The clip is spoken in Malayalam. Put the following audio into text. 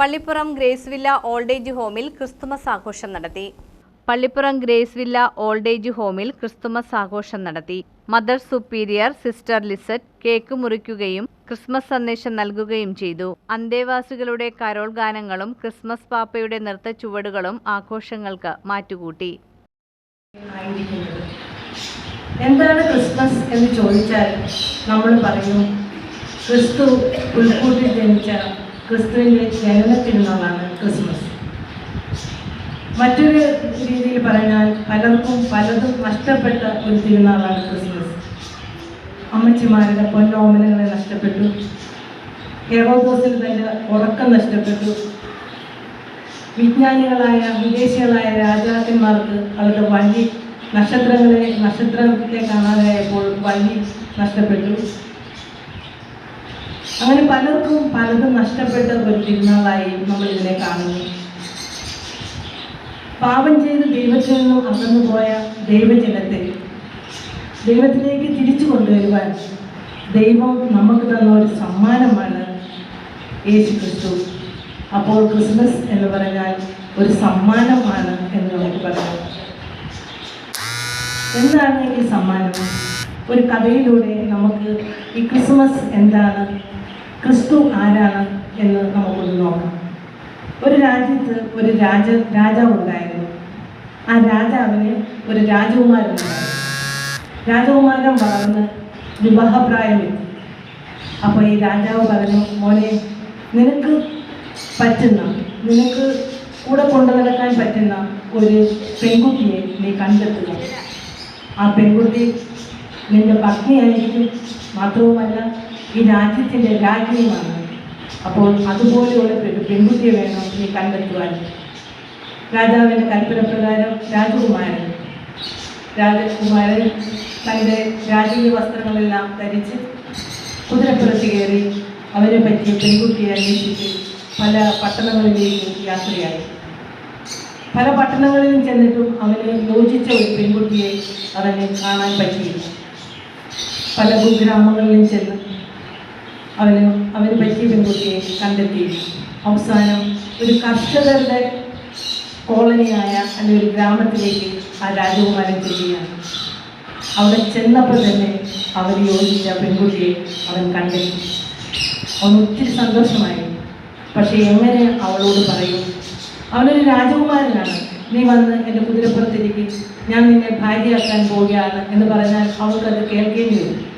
Pallippuram Grace Villa old age ഹോമിൽ ക്രിസ്തുമസ് ആഘോഷം നടത്തി. Pallippuram Grace Villa old age ഹോമിൽ ക്രിസ്തുമസ് ആഘോഷം നടത്തി. Mother superior sister Lisette cake മുറിക്കുകയും Christmas സന്ദേശം നൽകുകയും ചെയ്തു. അന്തേവാസികളുടെ കരോൾ ഗാനങ്ങളും ക്രിസ്മസ് പാപ്പയുടെ നൃത്ത ചുവടുകളും ആഘോഷങ്ങൾക്ക് മാറ്റുകൂട്ടി. എന്താണ് ക്രിസ്മസ് എന്ന് ചോദിച്ചാൽ നമ്മൾ പറയും ക്രിസ്തു പുൽക്കൂട്ടിൽ ജനിച്ച ക്രിസ്തുവിന്റെ ജനന തിരുനാളാണ് ക്രിസ്മസ്. മറ്റൊരു രീതിയിൽ പറഞ്ഞാൽ പലർക്കും പലതും നഷ്ടപ്പെട്ട ഒരു തിരുനാളാണ് ക്രിസ്മസ്. അമ്മച്ചിമാരുടെ പൊന്നോമനങ്ങളെ നഷ്ടപ്പെട്ടു. യഹോബോസിന് തന്റെ ഉറക്കം നഷ്ടപ്പെട്ടു. വിജ്ഞാനികളായ വിദേശികളായ രാജാക്കന്മാർക്ക് അവരുടെ വഴി നക്ഷത്രങ്ങളെ നക്ഷത്രത്തെ കാണാതായപ്പോൾ വഴി നഷ്ടപ്പെട്ടു. അങ്ങനെ പലർക്കും പലതും നഷ്ടപ്പെട്ട ഒരു തിരുനാളായി നമ്മൾ ഇതിനെ കാണുന്നു. പാപം ചെയ്ത് ദൈവത്തിൽ നിന്നും അകന്നു പോയ ദൈവജനത്തെ ദൈവത്തിലേക്ക് തിരിച്ചു കൊണ്ടുവരുവാൻ ദൈവം നമുക്ക് തന്ന ഒരു സമ്മാനമാണ് യേശു ക്രിസ്തു അപ്പോൾ ക്രിസ്മസ് എന്ന് പറഞ്ഞാൽ ഒരു സമ്മാനമാണ് എന്ന് നമുക്ക് പറയാം. എന്താണ് ഈ സമ്മാനം? ഒരു കഥയിലൂടെ നമുക്ക് ഈ ക്രിസ്മസ് എന്താണ് ക്രിസ്തു ആരാണ് എന്ന് നമുക്കൊന്ന് നോക്കാം. ഒരു രാജ്യത്ത് ഒരു രാജ രാജാവ് ഉണ്ടായിരുന്നു. ആ രാജാവിന് ഒരു രാജകുമാരനുണ്ടായിരുന്നു. രാജകുമാരൻ വളർന്ന് വിവാഹപ്രായമെത്തി. അപ്പോൾ ഈ രാജാവ് പറഞ്ഞു മോനെ നിനക്ക് പറ്റുന്ന നിനക്ക് കൂടെ കൊണ്ടു നടക്കാൻ പറ്റുന്ന ഒരു പെൺകുട്ടിയെ നീ കണ്ടെത്തുക. ആ പെൺകുട്ടി നിന്റെ പത്നിയായിരിക്കും മാത്രവുമല്ല ഈ രാജ്യത്തിന്റെ രാജ്യമാണ്. അപ്പോൾ അതുപോലെയുള്ള പെൺകുട്ടിയെ വേണം നീ കണ്ടെത്തുവാൻ. രാജാവിന്റെ കൽപ്പന പ്രകാരം രാജകുമാരൻ. രാജകുമാരൻ തന്റെ രാജീയ വസ്ത്രങ്ങളെല്ലാം ധരിച്ച് കുതിരപ്പുറത്ത് കയറി അവരെ പറ്റിയ പെൺകുട്ടിയെ അന്വേഷിച്ച് പല പട്ടണങ്ങളിലേക്കും യാത്രയായി. പല പട്ടണങ്ങളിലും ചെന്നിട്ടും അവന് യോജിച്ച ഒരു പെൺകുട്ടിയെ അവന് കാണാൻ പറ്റിയില്ല. പല കുഗ്രാമങ്ങളിലും ചെന്ന് അവന് അവന് പറ്റിയ പെൺകുട്ടിയെ കണ്ടെത്തി. അവസാനം ഒരു കർഷകരുടെ കോളനിയായ അല്ലെങ്കിൽ ഒരു ഗ്രാമത്തിലേക്ക് ആ രാജകുമാരൻ ചെല്ലുകയാണ്. അവിടെ ചെന്നപ്പോൾ തന്നെ അവർ യോജിച്ച പെൺകുട്ടിയെ അവൻ കണ്ടെത്തി. അവൻ ഒത്തിരി സന്തോഷമായി. പക്ഷേ എങ്ങനെ അവളോട് പറയും? അവനൊരു രാജകുമാരനാണ്. നീ വന്ന് എന്റെ കുതിരപ്പുറത്തിരിക്കും ഞാൻ നിന്നെ ഭാര്യയാക്കാൻ പോവുകയാണ് എന്ന് പറഞ്ഞാൽ അവൾക്കത് കേൾക്കേണ്ടി വരും.